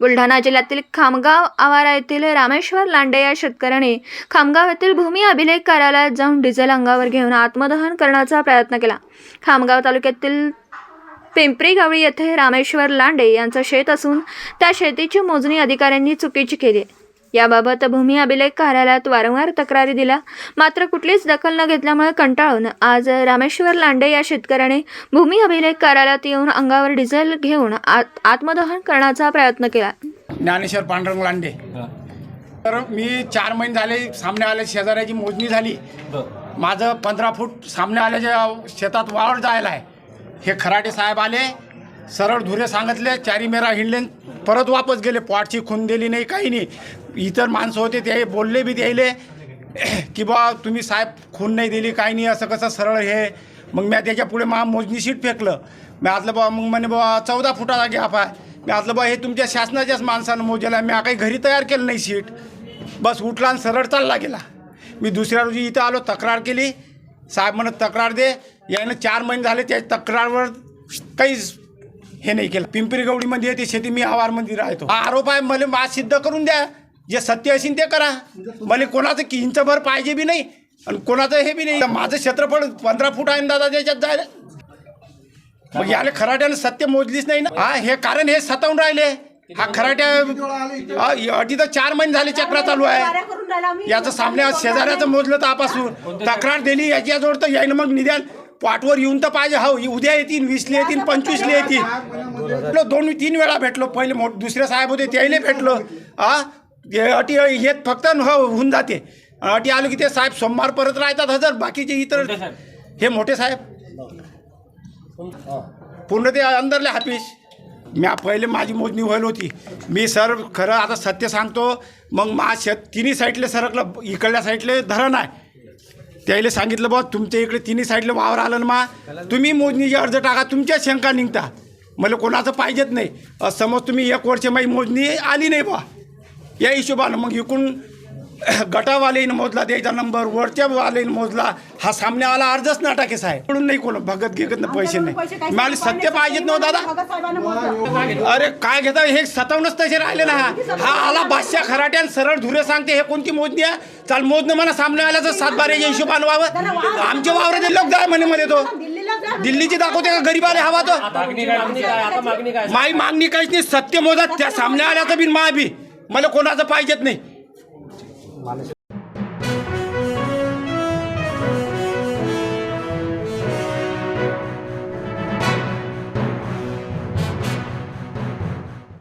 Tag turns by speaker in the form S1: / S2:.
S1: बुलढाणा जिल्ह्यातील खामगाव आवारा येथील रामेश्वर लांडे या शेतकऱ्याने खामगाव येथील भूमी अभिलेख कार्यालयात जाऊन डिझेल अंगावर घेऊन आत्मदहन करण्याचा प्रयत्न केला. खामगाव तालुक्यातील पिंपरी गावळी येथे रामेश्वर लांडे यांचं शेत असून त्या शेतीची मोजणी अधिकाऱ्यांनी चुकीची केली याबाबत भूमी अभिलेख कार्यालयात वारंवार तक्रारी दिल्या मात्र कुठलीच दखल न घेतल्यामुळे कंटाळून आज रामेश्वर लांडे या शेतकऱ्याने भूमी अभिलेख कार्यालयात येऊन अंगावर डिझेल घेऊन आत आत्मदहन करण्याचा प्रयत्न केला.
S2: ज्ञानेश्वर पांडुरंग लांडे. तर मी चार महिने झाले सामने आले शेजाऱ्याची मोजणी झाली. माझं पंधरा फूट सामने आल्याच्या शेतात वावर जायला आहे. हे खराटे साहेब आले सरळ धुरे सांगितले चारी मेरा हिंडले परत वापस गेले. पॉटची खून दिली नाही काही नाही. इतर माणसं होते ते बोलले बी द्यायले की बा तुम्ही साहेब खून नाही दिली काही नाही असं कसं सरळ हे. मग मी त्याच्या पुढे मा मोजणी शीट फेकलं. मी आतलं बा मग म्हणे बा चौदा फुटाचा गॅप पाय मी आजलं बा हे तुमच्या शासनाच्याच माणसानं मोजेला. मी काही घरी तयार केलं नाही शीट. बस उठला आणि सरळ चालला गेला. मी दुसऱ्या रोजी इथं आलो तक्रार केली. साहेब म्हणत तक्रार दे. यानं चार महिने झाले त्या तक्रारवर काहीच हे नाही केलं. पिंपरी गवडीमध्ये येते शेती मी आवारमध्ये राहतो. हा आरोप आहे मला मा सिद्ध करून द्या. जे सत्य असेल ते करा. मला कोणाचं की इंचभर पाहिजे बी नाही आणि कोणाचं हे बी नाही. माझं क्षेत्रफळ पंधरा फूट आहे ना दादा त्याच्यात जायला. मग याला खराट्यानं सत्य मोजलीच नाही ना? हा हे कारण हे सतावून राहिले. हा खराट्या अटी तर चार महिने झाले चक्रा चालू आहे. याचं सामने आज शेजाऱ्याचं मोजलं तर आपासून तक्रार दिली याच्याजवळ तर यायनं मग निदान पाठवर येऊन तर पाहिजे. हो उद्या येतील वीसले येतील पंचवीसले येतील. भेटलो दोन तीन वेळा भेटलो. पहिले मोठ दुसरे साहेब होते त्याला भेटलो. हा हे अटी येत फक्त न हो होऊन जाते. अटी आलो की ते साहेब सोमवार परत राहतात हजर. बाकीचे इतर हे मोठे साहेब. पूर्ण ते अंदरले हापीस. मी पहिले माझी मोजणी व्हायला होती. मी सर खरं आता सत्य सांगतो. मग मा शेत तिन्ही साईडले सरकलं इकडल्या साईडले धरण आहे. त्याला सांगितलं बा तुमच्या इकडे तिन्ही साईडला वावर आलं ना मा तुम्ही मोजणीचे अर्ज टाका तुमच्या शंका निघता. मला कोणाचं पाहिजेत नाही. समज तुम्ही एक वर्ष माझी मोजणी आली नाही बा या हिशोबानं मग इकडून गटावालेनं मोजला द्यायचा नंबर वरच्या वालेनं मोजला हा सामन्यावाला अर्जच ना टाके साहेब. म्हणून नाही कोण भगत घेत ना पैसे नाही. मला सत्य पाहिजेत नव्ह दादा? अरे काय घेता हे सतावूनच तसे राहिले ना. हा हा आला बादशाह खराट्यान सरळ धुरे सांगते हे कोणती मोजणी आहे? चाल मोजणं म्हणा सामने आल्याचं सात बाराच्या हिशोबानं व्हावं आमच्या वावराचे लोक जाय म्हणे मध्ये तो. दिल्लीची दाखवते का गरीबाला हवा तो? माई मागणी काहीच नाही. सत्य मोजात त्या सामने आल्याचं बी मा बी. मला कोणाचं पाहिजेत नाही. normales.